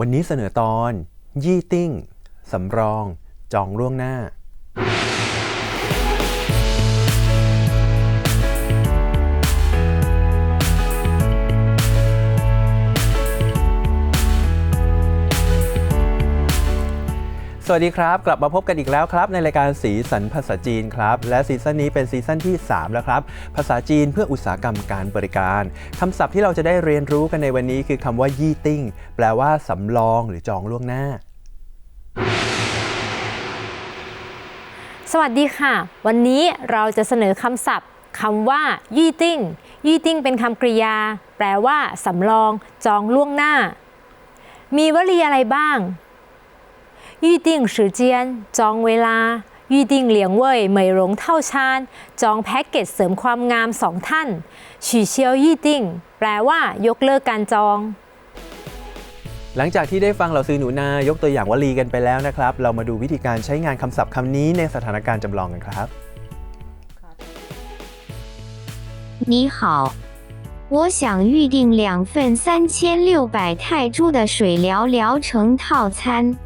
วันนี้เสนอตอน ยี่ติ้ง สำรอง จองล่วงหน้า สวัสดีครับ กลับมาพบกันอีกแล้วครับ ในรายการสีสันภาษาจีนครับ และซีซั่นนี้เป็นซีซั่นที่ 3 แล้วครับ ภาษาจีนเพื่ออุตสาหกรรมการบริการคำศัพท์ที่เราจะได้เรียนรู้กันในวันนี้คือคำว่ายี่ติ้งแปลว่าสำรองหรือจองล่วงหน้า สวัสดีค่ะ วันนี้เราจะเสนอคำศัพท์คำว่ายี่ติ้งยี่ติ้งเป็นคำกริยา แปลว่าสำรอง จองล่วงหน้า มีวลีอะไรบ้าง ยี่ติ้ง时间จองเวลา ยี่ติ้งเหลียงเว่ยเหมยหลงเท่าชาน จองแพ็กเกจเสริมความงามสองท่านฉีเชียวยี่ติ้ง แปลว่า ยกเลิกการจอง หลังจากที่ได้ฟังเราซื้อหนูนายกตัวอย่างวลีกันไปแล้วนะครับ เรามาดูวิธีการใช้งานคำศัพท์คำนี้ในสถานการณ์จำลองกันครับ 你好，我想预定两份三千六百泰铢的水疗疗程套餐。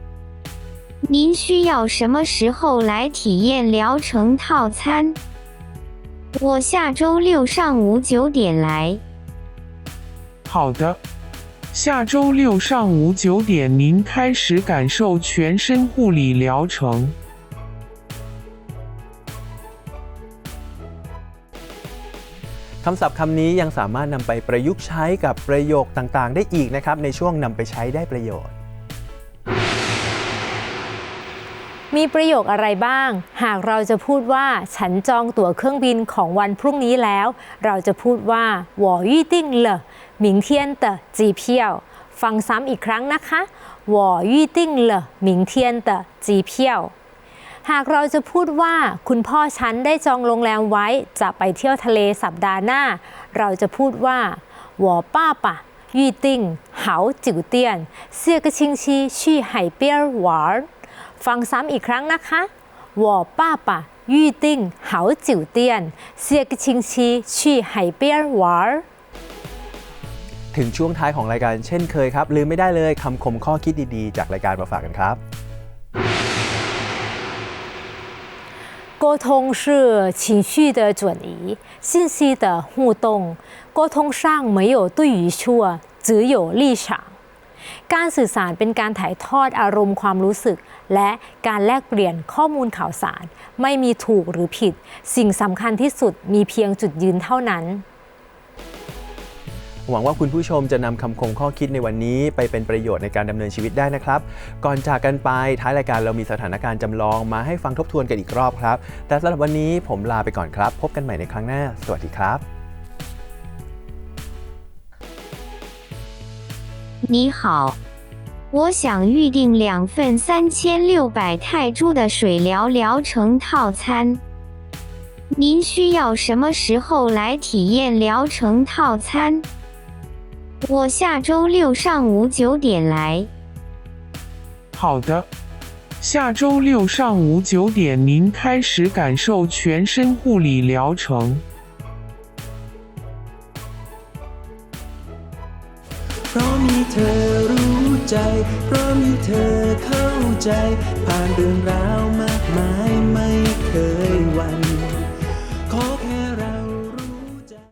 您需要什么时候来体验疗程套餐？我下周六上午九点来。好的，下周六上午九点您开始感受全身护理疗程。 คำศัพท์คำนี้ยังสามารถนำไปประยุกต์ใช้กับประโยคต่างๆ ได้อีกนะครับ ในช่วงนำไปใช้ได้ประโยชน์ มีประโยคอะไรบ้าง หากเราจะพูดว่า ฉันจองตั๋วเครื่องบินของวันพรุ่งนี้แล้ว เราจะพูดว่า我预定了明天的机票ฟังซ้ำอีกครั้งนะคะ我预定了明天的机票หากเราจะพูดว่า คุณพ่อฉันได้จองโรงแรมไว้จะไปเที่ยวทะเลสัปดาห์หน้า เราจะพูดว่า我爸爸预定好酒店下个星期去海边玩 ฟังซ้ำอีกครั้งนะคะ我爸爸预定好酒店下个星期去海边玩 ถึงช่วงท้ายของรายการเช่นเคยครับ ลืมไม่ได้เลยคำคมข้อคิดดีๆ จากรายการมาฝากกันครับ 沟通是情绪的转移，信息的互动。沟通上没有对与错，只有立场。 การสื่อสารเป็นการถ่ายทอดอารมณ์ความรู้สึก และการแลกเปลี่ยนข้อมูลข่าวสาร ไม่มีถูกหรือผิด สิ่งสำคัญที่สุดมีเพียงจุดยืนเท่านั้นหวังว่าคุณผู้ชมจะนำคำคมข้อคิดในวันนี้ไปเป็นประโยชน์ในการดำเนินชีวิตได้นะครับ ก่อนจากกันไปท้ายรายการเรามีสถานการณ์จำลองมาให้ฟังทบทวนกันอีกรอบครับ แต่สำหรับวันนี้ผมลาไปก่อนครับ พบกันใหม่ในครั้งหน้า สวัสดีครับ 你好，我想预定两份三千六百泰铢的水疗疗程套餐。您需要什么时候来体验疗程套餐？我下周六上午九点来。好的，下周六上午九点您开始感受全身护理疗程。 เพราะมีเธอรู้ใจ เพราะมีเธอเข้าใจ ผ่านเรื่องราวมากมายไม่เคย